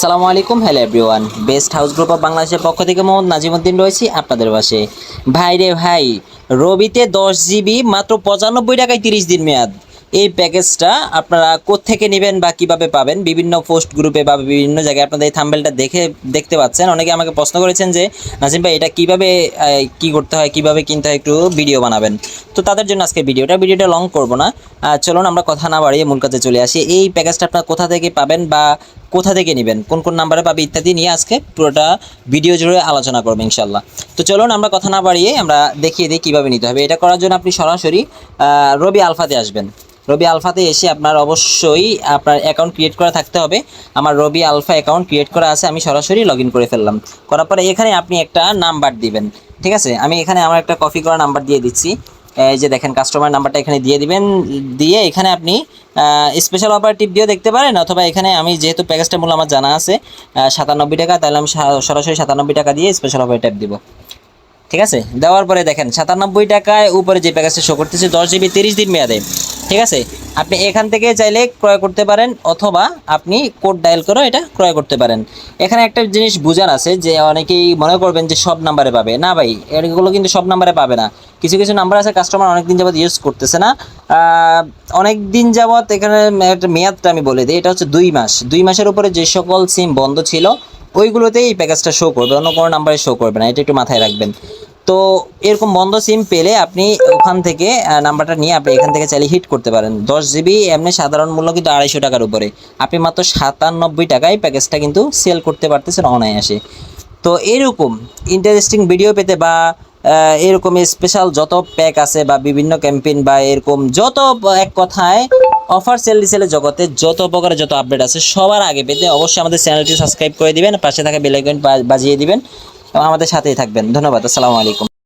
আসসালামু আলাইকুম, hello everyone. Best house group of বাংলাদেশের পক্ষ থেকে মোহাম্মদ নাজিমুদ্দিন রয়েছি আপনাদের পাশে। ভাই রে ভাই, রবিতে দশ জিবি মাত্র পঁচানব্বই টাকায় তিরিশ দিন মেয়াদ। এই প্যাকেজটা আপনারা কোত্থেকে নেবেন বা কীভাবে পাবেন? বিভিন্ন পোস্ট গ্রুপে বা বিভিন্ন জায়গায় আপনাদের এই থাম্বেলটা দেখে, দেখতে পাচ্ছেন। অনেকে আমাকে প্রশ্ন করেছেন যে, নাজিম ভাই, এটা কীভাবে কি করতে হয়? কীভাবে কিনতে হয়? একটু ভিডিও বানাবেন। তো তাদের জন্য আজকে ভিডিওটা ভিডিওটা লং করব না। চলুন আমরা কথা না বাড়িয়ে মূল কাজে চলে আসি। এই প্যাকেজটা আপনারা কোথা থেকে পাবেন বা কোথা থেকে নেবেন, কোন কোন নাম্বারে পাবে ইত্যাদি নিয়ে আজকে পুরোটা ভিডিও জুড়ে আলোচনা করব ইনশাল্লাহ তো চলুন আমরা কথা না বাড়িয়ে আমরা দেখিয়ে দিই কীভাবে নিতে হবে। এটা করার জন্য আপনি সরাসরি রবি আলফাতে আসবেন। রবি আলফাতে এসে আপনার অবশ্যই আপনার অ্যাকাউন্ট ক্রিয়েট করা থাকতে হবে। আমার রবি আলফা অ্যাকাউন্ট ক্রিয়েট করা আছে, আমি সরাসরি লগ করে ফেললাম। করার পরে এখানে আপনি একটা নাম্বার দিবেন, ঠিক আছে? আমি এখানে আমার একটা কপি করা নাম্বার দিয়ে দিচ্ছি। এই যে দেখেন কাস্টমার নাম্বারটা এখানে দিয়ে দিবেন। দিয়ে এখানে আপনি স্পেশাল অফার টিপ দিয়েও দেখতে পারেন, অথবা এখানে আমি যেহেতু প্যাকেজটা মূল্য আমার জানা আছে সাতানব্বই টাকা, তাহলে আমি সরাসরি সাতানব্বই টাকা দিয়ে স্পেশাল অফার ট্যাপ দিব। ঠিক আছে? দেওয়ার পরে দেখেন, সাতানব্বই টাকায় উপরে যে প্যাকেজটা শো করতেছে, দশ জিবি তিরিশ দিন মেয়াদে। ঠিক আছে? আপনি এখান থেকে চাইলে ক্রয় করতে পারেন অথবা আপনি কোড ডায়াল করেও এটা ক্রয় করতে পারেন। এখানে একটা জিনিস বোঝার আছে যে অনেকেই মনে করবেন যে সব নাম্বারে পাবে। না ভাই, এগুলো কিন্তু সব নাম্বারে পাবে না। কিছু কিছু নাম্বার আছে কাস্টমার অনেক দিন যাবত ইউজ করতেছে না। অনেক দিন যাবত এখানে একটা মেয়াদটা আমি বলে দিই, এটা হচ্ছে দুই মাস। দুই মাসের উপরে যে সকল সিম বন্ধ ছিল, ওইগুলোতেই এই প্যাকেজটা শো করবে, অন্য কোনো নাম্বারে শো করবে না। এটা একটু মাথায় রাখবেন। তো এরকম বন্ধ সিম পেলে আপনি ওখান থেকে নাম্বারটা নিয়ে আপনি এখান থেকে চাইলে হিট করতে পারেন। দশ জিবি এমনি সাধারণ মূল্য কিন্তু আড়াইশো টাকার উপরে। আপনি মাত্র সাতানব্বই টাকায় প্যাকেজটা কিন্তু সেল করতে পারতেছেন অনায়াসে। তো এরকম ইন্টারেস্টিং ভিডিও পেতে বা এরকম স্পেশাল যত প্যাক আছে বা বিভিন্ন ক্যাম্পেইন বা এরকম যত এক কথায় অফার সেল ডিসেলের জগতে যত প্রকারের যত আপডেট আছে সবার আগে পেতে অবশ্যই আমাদের চ্যানেলটি সাবস্ক্রাইব করে দিবেন, পাশে থাকা বেল আইকন বাজিয়ে দিবেন। আমাদের সাথেই থাকবেন। ধন্যবাদ আসসালামু আলাইকুম।